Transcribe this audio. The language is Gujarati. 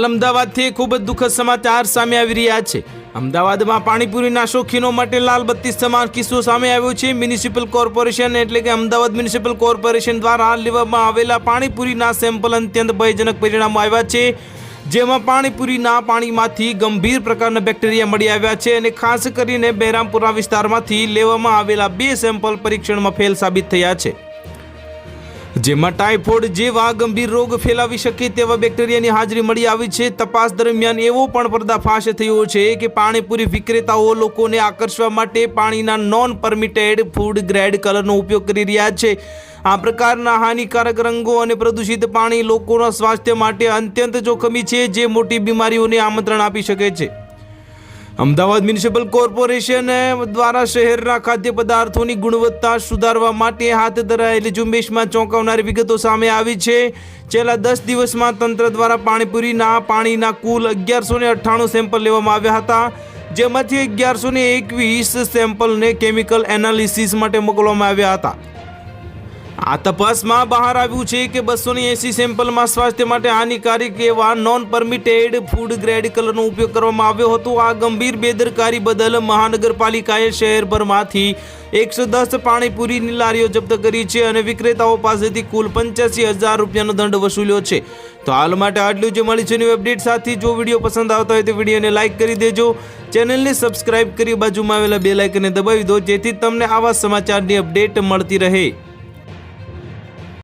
હાલ અમદાવાદથી ખૂબ જ દુઃખદ સમાચાર સામે આવી રહ્યા છે. અમદાવાદમાં પાણીપુરીના શોખીનો માટે લાલ બત્તી સમાન કિસ્સો સામે આવ્યો છે. મ્યુનિસિપલ કોર્પોરેશન એટલે કે અમદાવાદ મ્યુનિસિપલ કોર્પોરેશન દ્વારા લેવામાં આવેલા પાણીપુરીના સેમ્પલ અત્યંત ભયજનક પરિણામો આવ્યા છે. જેમાં પાણીપુરીના પાણીમાંથી ગંભીર પ્રકારના બેક્ટેરિયા મળી આવ્યા છે અને ખાસ કરીને બહેરામપુરા વિસ્તારમાંથી લેવામાં આવેલા બે સેમ્પલ પરીક્ષણમાં ફેલ સાબિત થયા છે. જેમાં ટાઇફોઇડ જેવા ગંભીર રોગ ફેલાવી શકે તેવા બેક્ટેરિયાની હાજરી મળી આવી છે. તપાસ દરમિયાન એવો પણ પર્દાફાશ થયો છે કે પાણીપુરી વિક્રેતાઓ લોકોને આકર્ષવા માટે પાણીના નોન પરમિટેડ ફૂડ ગ્રેડ કલરનો ઉપયોગ કરી રહ્યા છે. આ પ્રકારના હાનિકારક રંગો અને પ્રદૂષિત પાણી લોકોના સ્વાસ્થ્ય માટે અત્યંત જોખમી છે, જે મોટી બીમારીઓને આમંત્રણ આપી શકે છે. અમદાવાદ મ્યુનિસિપલ કોર્પોરેશન દ્વારા શહેરના ખાદ્ય પદાર્થોની ગુણવત્તા સુધારવા માટે હાથ ધરાયેલી ઝુંબેશમાં ચોંકાવનારી વિગતો સામે આવી છે. છેલ્લા દસ દિવસમાં તંત્ર દ્વારા પાણીપુરીના પાણીના કુલ અગિયારસો ને અઠ્ઠાણું સેમ્પલ લેવામાં આવ્યા હતા. જેમાંથી અગિયારસો ને એકવીસ સેમ્પલને કેમિકલ એનાલિસિસ માટે મોકલવામાં આવ્યા હતા. આ તપાસમાં બહાર આવ્યું છે કે બસો ને એસી સેમ્પલમાં સ્વાસ્થ્ય માટે હાનિકારક એવા નોન પરમિટેડ ફૂડ ગ્રેડ કલરનો ઉપયોગ કરવામાં આવ્યો હતો. આ ગંભીર બેદરકારી બદલ મહાનગરપાલિકાએ શહેરભરમાંથી એકસો દસ પાણીપુરીની લારીઓ જપ્ત કરી છે અને વિક્રેતાઓ પાસેથી કુલ પંચ્યાસી હજાર રૂપિયાનો દંડ વસૂલ્યો છે. તો હાલ માટે આટલું જ મળી છે ન્યૂ અપડેટ સાથે. જો વીડિયો પસંદ આવતા હોય તો વિડીયોને લાઇક કરી દેજો. ચેનલને સબસ્ક્રાઇબ કરી બાજુમાં આવેલા બે લાઇકને દબાવી દો જેથી તમને આવા સમાચારની અપડેટ મળતી રહે.